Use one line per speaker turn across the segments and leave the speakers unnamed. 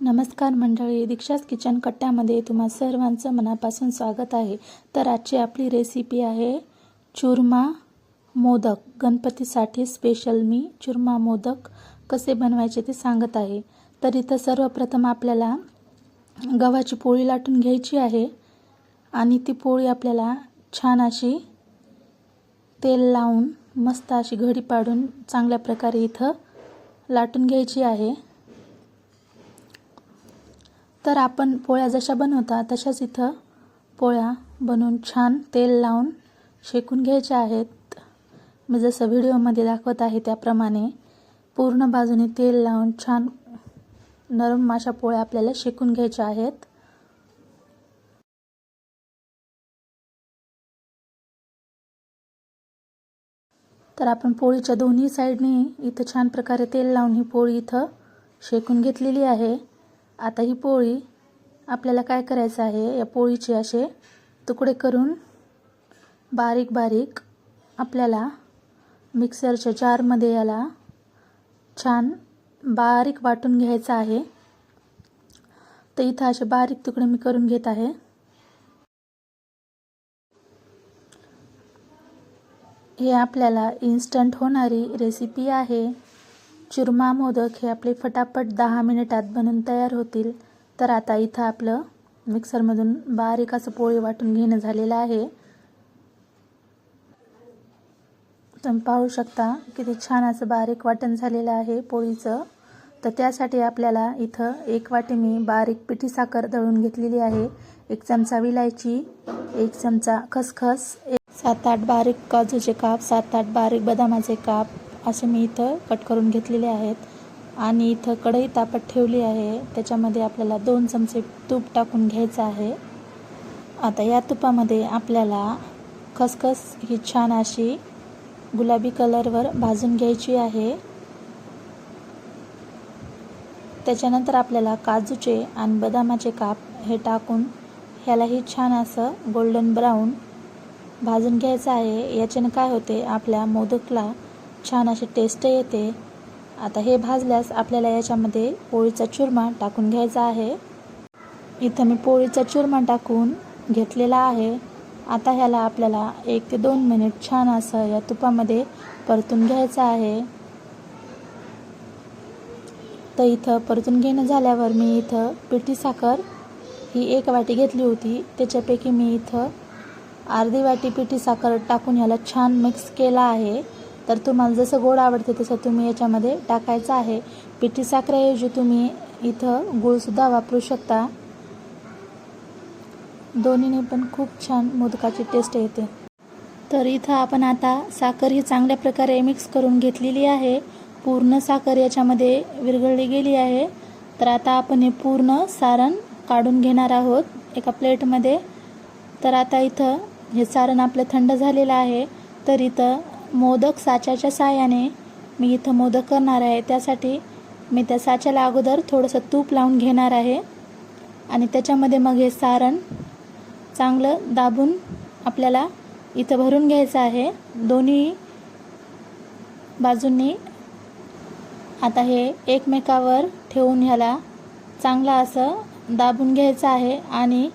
नमस्कार मंडळी दीक्षास किचन कट्ट्यामध्ये तुम्हा सर्वांचं मनापासून स्वागत आहे. तर आजची आपली रेसिपी आहे चुरमा मोदक. गणपतीसाठी स्पेशल मी चुरमा मोदक कसे बनवायचे ते सांगत आहे. तर इथं सर्वप्रथम आपल्याला गव्हाची पोळी लाटून घ्यायची आहे आणि ती पोळी आपल्याला छान अशी तेल लावून मस्त अशी घडी पाडून चांगल्या प्रकारे इथं लाटून घ्यायची आहे. तर आपण पोळ्या जशा बनवता तशाच इथं पोळ्या बनवून छान तेल लावून शेकून घ्यायच्या आहेत. मी जसं व्हिडिओमध्ये दाखवत आहे त्याप्रमाणे पूर्ण बाजूने तेल लावून छान नरम अशा पोळ्या आपल्याला शेकून घ्यायच्या आहेत. तर आपण पोळीच्या दोन्ही साईडनी इथं छान प्रकारे तेल लावून ही पोळी इथं शेकून घेतलेली आहे. आता ही पोळी आपल्याला काय करायचं आहे या पोळीचे असे तुकडे करून बारीक बारीक आपल्याला मिक्सरच्या जारमध्ये याला छान बारीक वाटून घ्यायचं आहे. तर इथं असे बारीक तुकडे मी करून घेत आहे. हे आपल्याला इन्स्टंट होणारी रेसिपी आहे. चुरमा मोदक हे आपले फटाफट दहा मिनिटात बनून तयार होतील. तर आता इथं आपलं मिक्सरमधून बारीक असं पोळी वाटून घेणं झालेलं आहे. तुम्ही पाहू शकता किती छान असं बारीक वाटण झालेलं आहे पोळीचं. तर त्यासाठी आपल्याला इथं एक वाटी मी बारीक पिठी साखर दळून घेतलेली आहे. एक चमचा विलायची एक चमचा खसखस एक सात आठ बारीक काजूचे काप सात आठ बारीक बदामाचे काप असे मी इथं कट करून घेतलेले आहेत. आणि इथं कढई तापत ठेवली आहे. त्याच्यामध्ये आपल्याला दोन चमचे तूप टाकून घ्यायचं आहे. आता या तुपामध्ये आपल्याला खसखस ही छान अशी गुलाबी कलरवर भाजून घ्यायची आहे. त्याच्यानंतर आपल्याला काजूचे आणि बदामाचे काप हे टाकून ह्यालाही छान असं गोल्डन ब्राऊन भाजून घ्यायचं आहे. याच्यानं काय होते? आपल्या मोदकला छान अशी टेस्ट येते. आता हे भाजल्यास आपल्याला याच्यामध्ये पोळीचा चुरमा टाकून घ्यायचा आहे. इथं मी पोळीचा चुरमा टाकून घेतलेला आहे. आता ह्याला आपल्याला एक ते दोन मिनिट छान असं या तुपामध्ये परतून घ्यायचं आहे. तर इथं परतून घेणं झाल्यावर मी इथं पिठी साखर ही एक वाटी घेतली होती. त्याच्यापैकी मी इथं अर्धी वाटी पिठी साखर टाकून ह्याला छान मिक्स केला आहे. तर तुम्हाला जसं गोड आवडते तसं तुम्ही याच्यामध्ये टाकायचं आहे. पिठी साखरेऐवजी तुम्ही इथं गूळसुद्धा वापरू शकता. दोन्हीने पण खूप छान मोदकाची टेस्ट येते. तर इथं आपण आता साखर ही चांगल्या प्रकारे मिक्स करून घेतलेली आहे. पूर्ण साखर याच्यामध्ये विरघळली गेली आहे. तर आता आपण हे पूर्ण सारण काढून घेणार आहोत एका प्लेटमध्ये तर आता इथं हे सारण आपलं थंड झालेलं आहे. तर इथं मोदक साच्याच्या साह्याने मी इथं मोदक करणार आहे. त्यासाठी मी त्या साच्याला अगोदर थोडंसं तूप लावून घेणार आहे. आणि त्याच्यामध्ये मग हे सारण चांगलं दाबून आपल्याला इथं भरून घ्यायचं आहे. दोन्ही बाजूंनी आता हे एकमेकावर ठेवून ह्याला चांगलं असं दाबून घ्यायचं आहे. आणि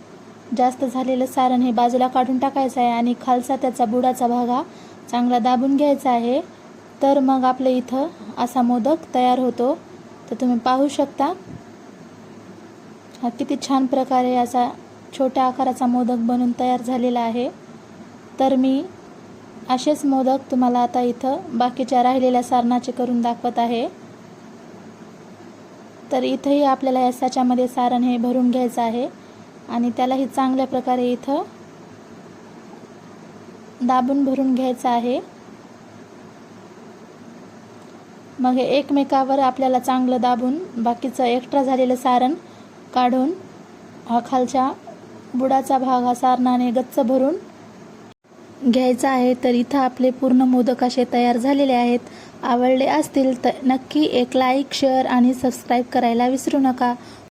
जास्त झालेलं सारण हे बाजूला काढून टाकायचं आहे आणि खालचा त्याचा बुडाचा भाग हा चांगला दाबून घ्यायचा आहे. तर मग आपल्या इथं असा मोदक तयार होतो. तर तुम्ही पाहू शकता. हा किती छान प्रकारे असा छोट्या आकाराचा मोदक बनून तयार झालेला आहे. तर मी असेच मोदक तुम्हाला आता इथं बाकीच्या राहिलेल्या सारणाचे करून दाखवत आहे. तर इथंही आपल्याला या साच्यामध्ये सारण हे भरून घ्यायचं आहे. आणि त्यालाही चांगल्या प्रकारे इथं दाबून भरून घ्यायचं आहे. मग हे एकमेकावर आपल्याला चांगलं दाबून बाकीचं एक्स्ट्रा झालेलं सारण काढून हा खालच्या बुडाचा भाग हा सारणाने गच्च भरून घ्यायचा आहे. तर इथं आपले पूर्ण मोदक असे तयार झालेले आहेत. आवडले असतील तर नक्की एक लाईक शेअर आणि सबस्क्राईब करायला विसरू नका.